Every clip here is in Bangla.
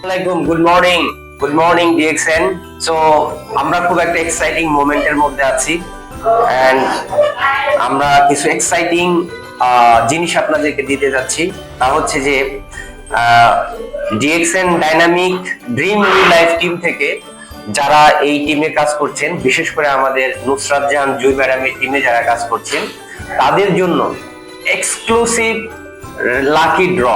আসসালামাইকুম good morning good morning DXN so আমরা খুব একটা এক্সাইটিং মোমেন্টের মধ্যে আছি। এন্ড আমরা কিছু এক্সাইটিং জিনিস আপনাদেরকে দিতে যাচ্ছি। তা হচ্ছে যে DXN dynamic dream new life team থেকে যারা এই টিমে কাজ করছেন, বিশেষ করে আমাদের নুসরাত জাহান, জুই ম্যাডামের টিমে যারা কাজ করছেন, তাদের জন্য এক্সক্লুসিভ লাকি ড্র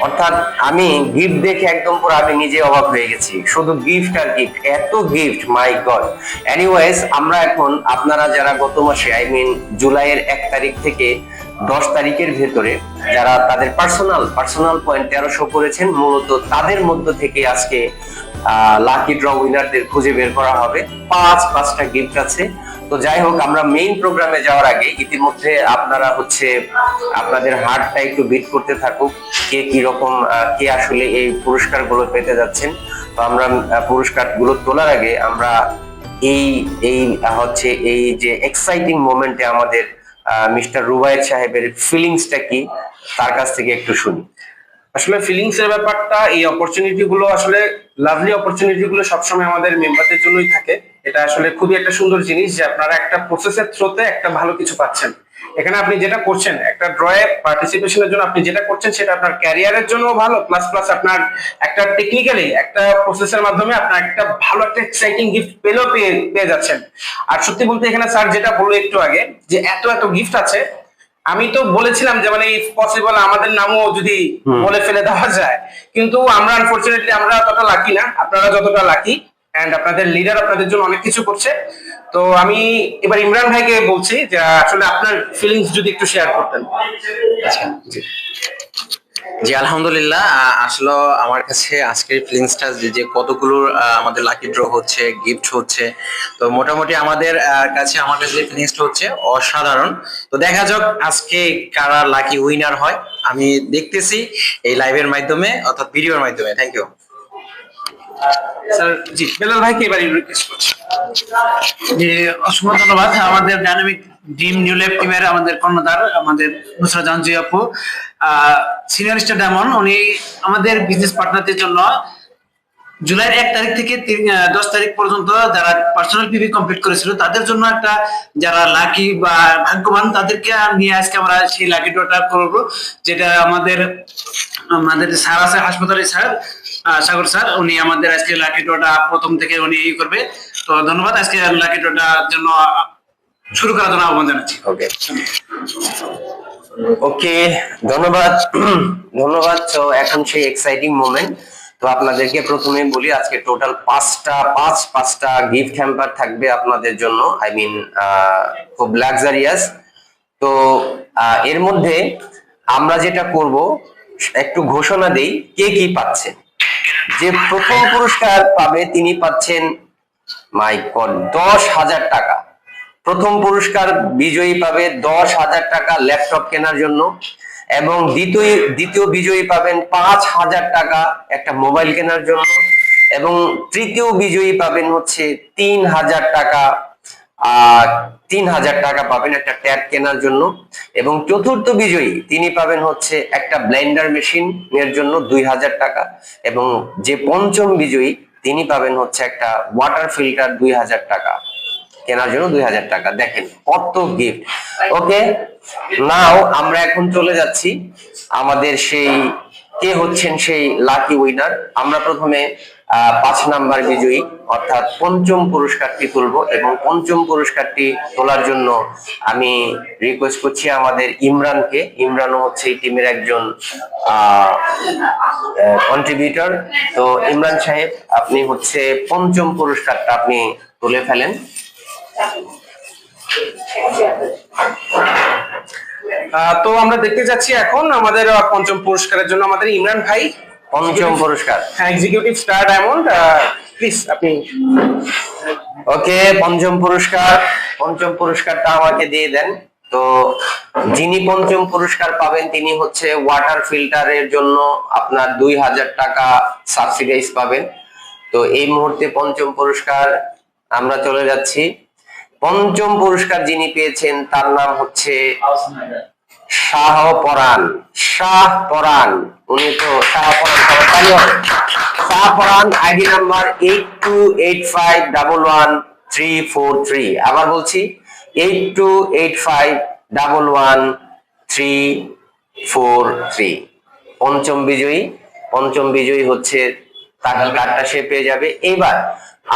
অর্থাৎ আমি গিফট দেখে একদম পুরো আমি নিজে অবাক হয়ে গেছি। শুধু গিফট আর গিফট এত গিফট মাই গড এনিওয়েজ আমরা এখন আপনারা যারা গত মাসে আই মিন জুলাইয়ের এক তারিখ থেকে দশ তারিখের ভেতরে যারা তাদের পার্সোনাল পার্সোনাল পয়েন্ট তেরোশো করেছেন, মূলত তাদের মধ্য থেকে আজকে লাকি ড্র উইনারদের খুঁজে বের করা হবে। পাঁচ, পাঁচটা গিফট আছে। তো যাই হোক, আমরা মেইন প্রোগ্রামে যাওয়ার আগে ইতিমধ্যে আপনারা হচ্ছে আপনাদের হার্টটা একটু বিট করতে থাকুক, কে কি রকম কে আসলে এই পুরস্কারগুলো পেতে যাচ্ছেন। তো আমরা পুরস্কারগুলো তোলার আগে আমরা এই এই হচ্ছে এই যে এক্সাইটিং মোমেন্টে আমাদের মিস্টার রুবায়ের সাহেবের ফিলিংসটা কি, তার কাছ থেকে একটু শুনি। আসলে ফিলিংস এর ব্যাপারটা, এই অপরচুনিটি গুলো আসলে লাভলি অপরচুনিটি গুলো সবসময় আমাদের মেম্বারদের জন্যই থাকে। এটা আসলে খুবই একটা সুন্দর জিনিস যে আপনারা একটা প্রসেসের থ্রোতে একটা ভালো কিছু পাচ্ছেন। এখানে আপনি যেটা করছেন একটা ড্রয়ে পার্টিসিপেশনের জন্য আপনি যেটা করছেন সেটা আপনার ক্যারিয়ারের জন্য ভালো প্লাস প্লাস আপনার একটা টেকনিক্যালি একটা প্রসেসের মাধ্যমে আপনার একটা ভালো একটা এক্সাইটিং গিফট পেলেও পেয়ে পেয়ে যাচ্ছেন। আর সত্যি বলতে এখানে স্যার যেটা বলল একটু আগে যে এত এত গিফট আছে আমি তো বলেছিলাম যে মানে ইফ পসিবল আমাদের নামও যদি বলে ফেলে দেওয়া যায়। কিন্তু আমরা আনফরচুনেটলি আমরা ততটা লাকি না আপনারা যতটা লাকি অ্যান্ড আপনাদের লিডার আপনাদের জন্য অনেক কিছু করছে। তো আমি এবার ইমরান ভাইকে বলছি যে আসলে আপনার ফিলিংস যদি একটু শেয়ার করতেন। আচ্ছা জি। জি আলহামদুলিল্লাহ আসলে আমার কাছে আজকের ফিলিংসটা যে কতগুলো আমাদের লাকি ড্র হচ্ছে গিফট হচ্ছে। তো মোটামুটি আমাদের কাছে আমার কাছে যে ফিলিংসটা হচ্ছে অসাধারণ। তো দেখা যাক আজকে কারা লাকি উইনার হয়। আমি দেখতেছি এই লাইভের মাধ্যমে অর্থাৎ ভিডিওর মাধ্যমে। Thank you sir ji Belal ভাইকে এবার রিকোয়েস্ট করছি। যে অসংখ্য ধন্যবাদ। আমাদের ডাইনামিক ড্রিম নিউ টিমের আমাদের কর্ণধার, আমাদের নুসরা আপু। সিনিয়র স্টার ডায়মন্ড উনি আমাদের বিজনেস পার্টনারদের জন্য জুলাইয়ের এক তারিখ থেকে দশ তারিখ পর্যন্ত যারা পার্সোনাল পিভি কমপ্লিট করেছিল, তাদের জন্য একটা যারা লাকি বা ভাগ্যবান, তাদেরকে নিয়ে আজকে আমরা সেই লাকি ড্রটা করব, যেটা আমাদের আমাদের স্যার আছে, হাসপাতালের স্যার সাগর স্যার, উনি আমাদের আজকে লাকি ড্রটা প্রথম থেকে উনি ই করবে। তো ধন্যবাদ, আজকে লাকি ড্রটার জন্য শুরু করার জন্য আহ্বান জানাচ্ছি। ওকে ওকে ধন্যবাদ ধন্যবাদ। তো এখন সেই এক্সাইটিং মোমেন্ট তো আপনাদেরকে প্রথমে বলি, আজকে টোটাল পাঁচটা, পাঁচ, পাঁচটা গিফট হ্যাম্পার থাকবে আপনাদের জন্য। আই মিন খুব লাক্সারিয়াস তো এর মধ্যে আমরা যেটা করব, একটু ঘোষণা দেই, কে কি পাচ্ছে? যে প্রথম পুরস্কার পাবে তিনি পাচ্ছেন মাই দশ হাজার টাকা। প্রথম পুরস্কার বিজয়ী পাবে দশ হাজার টাকা ল্যাপটপ কেনার জন্য এবং দ্বিতীয় দ্বিতীয় বিজয়ী পাবেন পাঁচ হাজার টাকা একটা মোবাইল কেনার জন্য এবং তৃতীয় বিজয়ী পাবেন হচ্ছে তিন হাজার টাকা তিন হাজার টাকা পাবেন একটা ট্যাব কেনার জন্য। এবং চতুর্থ বিজয়ী, তিনি পাবেন হচ্ছে একটা ব্লেন্ডার মেশিন এর জন্য দুই হাজার টাকা। এবং যে পঞ্চম বিজয়ী, তিনি পাবেন হচ্ছে একটা ওয়াটার ফিল্টার দুই হাজার টাকা। কেনার জন্য দুই হাজার টাকা। দেখেন কত গিফট ওকে? নাও, আমরা এখন চলে যাচ্ছি। আমাদের সেই কে হচ্ছেন সেই লাকি উইনার আমরা প্রথমে পাঁচ নাম্বার বিজয়ী, অর্থাৎ পঞ্চম পুরস্কারটি তুলব এবং পঞ্চম পুরস্কারটি তোলার জন্য আমি রিকোয়েস্ট করছি আমাদের ইমরানকে। ইমরানও হচ্ছে এই টিমের একজন কন্ট্রিবিউটর তো ইমরান সাহেব, আপনি হচ্ছে পঞ্চম পুরস্কারটা আপনি তুলে ফেলেন। তো আমরা দেখতে যাচ্ছি এখন আমাদের পঞ্চম পুরস্কারের জন্য আমাদের ইমরান ভাই। পঞ্চম পুরস্কার। হ্যাঁ এক্সিকিউটিভ স্টার ডায়মন্ড প্লিজ আপনি ওকে পঞ্চম পুরস্কার। পঞ্চম পুরস্কারটা আমাকে দিয়ে দেন। তো যিনি পঞ্চম পুরস্কার পাবেন তিনি হচ্ছে ওয়াটার ফিল্টারের জন্য আপনার দুই হাজার টাকা সাবসিডাইজ পাবেন। তো এই মুহূর্তে পঞ্চম পুরস্কার আমরা চলে যাচ্ছি। পঞ্চম পুরস্কার যিনি পেয়েছেন তার নাম হচ্ছে শাহ পরাণ শাহ পরাণ। উনি তো Shah Paran Shah Paran ID number eight two eight five double one three four three আবার বলছি eight two eight five double one three four three পঞ্চম বিজয়ী পঞ্চম বিজয়ী হচ্ছে, তার কার্ডটা সে পেয়ে যাবে। এবার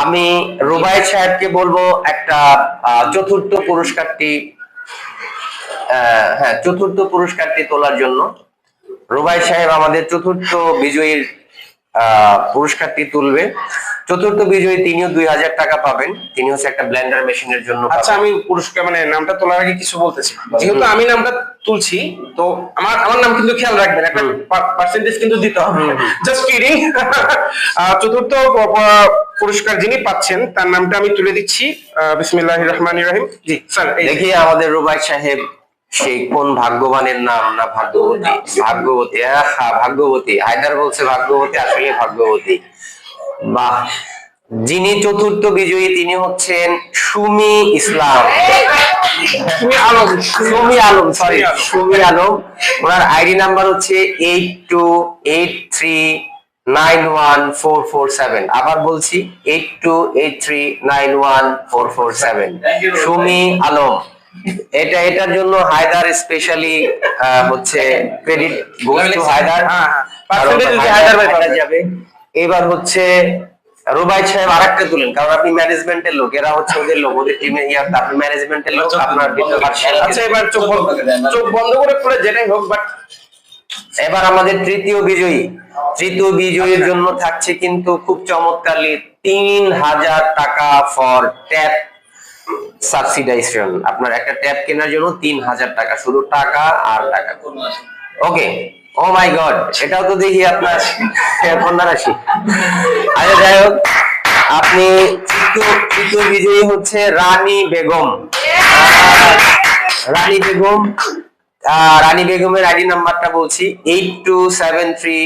আমি রুবাই সাহেবকে বলব একটা চতুর্থ পুরস্কারটি হ্যাঁ চতুর্থ পুরস্কারটি তোলার জন্য। রুবাই সাহেব আমাদের চতুর্থ বিজয়ীর পুরস্কারটি তুলবে। চতুর্থ বিজয়ী তিনিও দুই হাজার টাকা পাবেন। তিনি হচ্ছে একটা ব্লেন্ডার মেশিনের জন্য আচ্ছা আমি পুরস্কার মানে নামটা তোলার আগে কিছু বলতেছি। যেহেতু আমি নামটা তুলছি তো আমার আমার নাম কিন্তু খেয়াল রাখবেন একটা পার্সেন্টেজ কিন্তু দিতে হবে। জাস্ট কিডিং চতুর্থ পুরস্কার যিনি পাচ্ছেন তার নামটা আমি তুলে দিচ্ছি। বিসমিল্লাহ রহমান রহিম। জি। স্যার দেখি আমাদের রুবাই সাহেব সেই কোন ভাগ্যবানের নাম না ভাগ্যবতী? ভাগ্যবতী আহা ভাগ্যবতী। হায়দার বলছে ভাগ্যবতী আসলে ভাগ্যবতী। বা যিনি চতুর্থ বিজয়ী তিনি হচ্ছেন সুমি ইসলাম। আলম। সুমি আলম সরি সুমি আলম। ওনার আইডি নাম্বার হচ্ছে eight two eight three nine one four four seven আবার বলছি eight two eight three nine one four four seven Sumi Alam. এটা এটার জন্য হায়দার স্পেশালি হচ্ছে ক্রেডিট গোস টু হায়দার। হ্যাঁ, হ্যাঁ। হায়দার যাবে এবার হচ্ছে রুবাই সাহেব আরেকটা তুলেন কারণ আপনি ম্যানেজমেন্টের লোক এরা হচ্ছে ওদের লোক ওদের টিমে ইয়ার আপনি ম্যানেজমেন্টের লোক আপনার ভিতরে partial আচ্ছা এবার চোখ বন্ধ চোখ বন্ধ করে খুলে যেটাই হোক বাট এবার আমাদের তৃতীয় বিজয়ী তৃতীয় বিজয়ীর জন্য থাকছে কিন্তু খুব চমৎকারলি তিন হাজার টাকা ফর ট্যাপ সাবসিডাইজেশন আপনার একটা ট্যাপ কেনার জন্য তিন হাজার টাকা, শুধু টাকা আর টাকা। ওকে। ও মাই গড এটাও তো দেখি আপনার কন্যা রাশি আচ্ছা যাই হোক, আপনি তৃতীয় বিজয়ী হচ্ছে রানী বেগম। রানী বেগম রানী বেগমের আইডি নাম্বারটা বলছি eight two seven three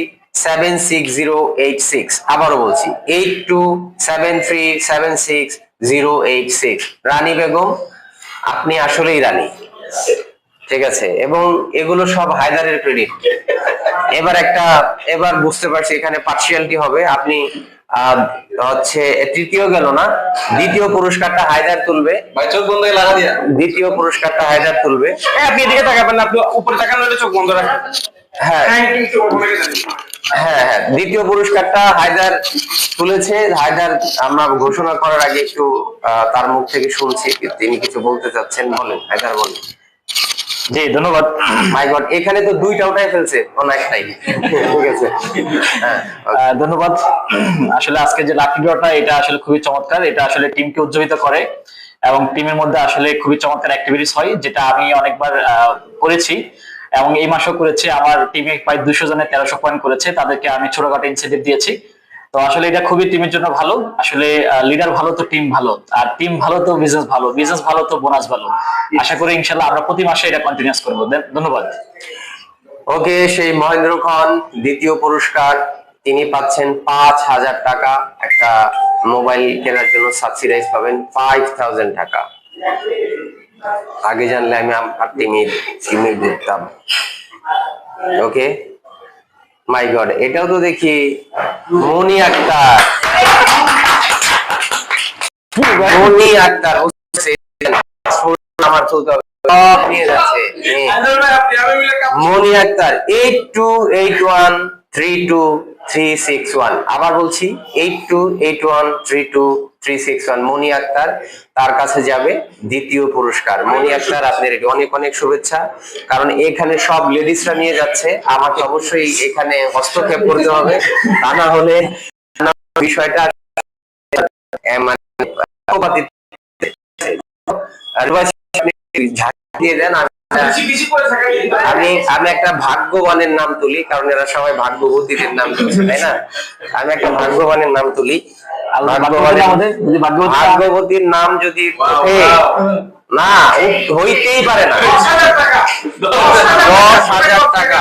seven six zero eight six আবারও বলছি eight two seven three seven six zero eight six. Rani Begum আপনি আসলেই রানী। ঠিক আছে? এবং এগুলো সব হায়দারের ক্রেডিট এবার একটা এবার বুঝতে পারছি এখানে পার্সিয়ালিটি হবে। আপনি আহ, হচ্ছে তৃতীয় গেল না? দ্বিতীয় পুরস্কারটা হায়দার তুলবে। চোখ বন্ধ লাগা দিয়া। দ্বিতীয় পুরস্কারটা হায়দার তুলবে। হ্যাঁ আপনি এদিকে তাকাবেন না আপনি উপরে তাকান চোখ বন্ধ রাখবেন। হ্যাঁ। হ্যাঁ হ্যাঁ। দ্বিতীয় পুরস্কারটা হায়দার তুলেছে। হায়দার আমরা ঘোষণা করার আগে একটু তার মুখ থেকে শুনছি। তিনি কিছু বলতে চাচ্ছেন বলেন হায়দার বলেন। জি ধন্যবাদ। মাই গড এখানে তো দুইটা উঠাই ফেলছে ঠিক আছে। হ্যাঁ ধন্যবাদ। আসলে আজকে যে লাকি ড্রটা এটা আসলে খুবই চমৎকার। এটা আসলে টিমকে উজ্জীবিত করে এবং টিমের মধ্যে আসলে খুবই চমৎকার অ্যাক্টিভিটিস হয় যেটা আমি অনেকবার করেছি। এবং এই মাসেও করেছি, আমার টিমে প্রায় দুশো জনের তেরোশো পয়েন্ট করেছে, তাদেরকে আমি ছোটখাটো ইনসেন্টিভ দিয়েছি। তো আসলে এটা খুবই টিমের জন্য ভালো। আসলে লিডার ভালো তো টিম ভালো, আর টিম ভালো তো বিজনেস ভালো বিজনেস ভালো তো বোনাস ভালো। আশা করি ইনশাল্লাহ আমরা প্রতি মাসে এটা কন্টিনিউস করব। ধন্যবাদ। ওকে, সেই মহেন্দ্র খান, দ্বিতীয় পুরস্কার, তিনি পাচ্ছেন পাঁচ হাজার টাকা। একটা মোবাইল কেনার জন্য সাবসিডাইজ পাবেন ফাইভ থাউজেন্ড টাকা। আগে জানলে আমি আমার টিমে টিমে ঘুরতাম। ওকে মাই গড এটাও তো দেখি মনি আক্তার। মনি আক্তার আমার তুলতে হবে যাচ্ছে। Moni Akter eight two eight one three two আবার বলছি মনি আক্তার তার কাছে যাবে দ্বিতীয় পুরস্কার। মনি আক্তার আপনার অনেক অনেক শুভেচ্ছা, কারণ এখানে সব লেডিসরা নিয়ে যাচ্ছে। আমাকে অবশ্যই এখানে হস্তক্ষেপ করতে হবে। তা না হলে বিষয়টা দিয়ে দেন আমি আমি আমি একটা ভাগ্যবানের নাম তুলি কারণ এরা সবাই ভাগ্যবতীদের নাম তুলছে তাই না? আমি একটা ভাগ্যবানের নাম তুলি। ভাগ্যবতীর নাম যদি না হইতেই পারে না। দশ হাজার টাকা।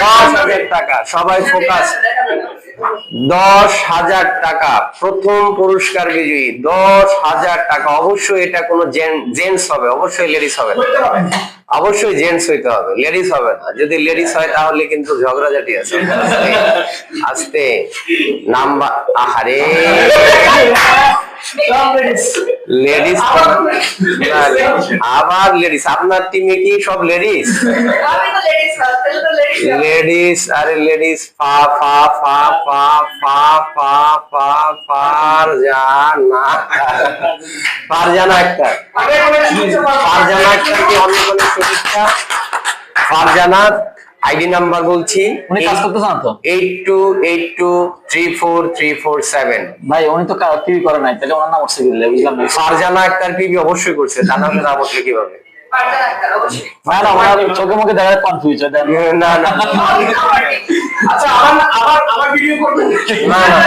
দশ হাজার টাকা। সবাই ফোকাস দশ হাজার টাকা প্রথম পুরস্কার বিজয়ী দশ হাজার টাকা। অবশ্যই এটা কোনো জেন্টস হবে অবশ্যই লেডিস হবে না। অবশ্যই জেন্টস হইতে হবে লেডিস হবে না। যদি লেডিস হয় তাহলে কিন্তু ঝগড়াঝাটি আছে। আস্তে নাম্বার আহারে। লেডিস আবার লেডিস আপনার টিমে কি সব লেডিস লেডিস আরে লেডিস ফা ফা ফা ফা ফা ফা ফা ফারজানা। ফারজানা একটা। ফারজানা একটা কি অন্য কোনো শুভেচ্ছা ফারজানা আইডি নাম্বার বলছি উনি কাজ করতেছে না তো? Eight two eight two three four three four seven. ভাই উনি তো কি করে নাই তাহলে ওনার নাম উঠছে কি দিলে? বুঝলাম না। ফারজানা আক্তার পিবি অবশ্যই করছে তা নাহলে নাম উঠলে কীভাবে? পারতেন একটা অবশ্যই। না না ওনার চোখে মুখে দেখা কনফিউজ হয় দেন। না না আচ্ছা আবার আবার আবার ভিডিও করবেন না না।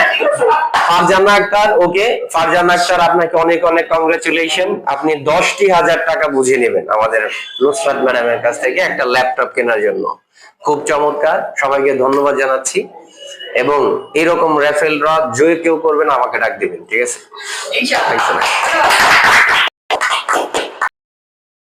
ফারজানা আক্তার ওকে ফারজানা আক্তার আপনাকে অনেক অনেক কংগ্রেচুলেশন আপনি দশটি হাজার টাকা বুঝে নেবেন আমাদের নুসরাত ম্যাডামের কাছ থেকে একটা ল্যাপটপ কেনার জন্য। খুব চমৎকার। সবাইকে ধন্যবাদ জানাচ্ছি। এবং এরকম রেফেল ড্র জয়ে কেউ করবেন আমাকে ডাক দিবেন ঠিক আছে?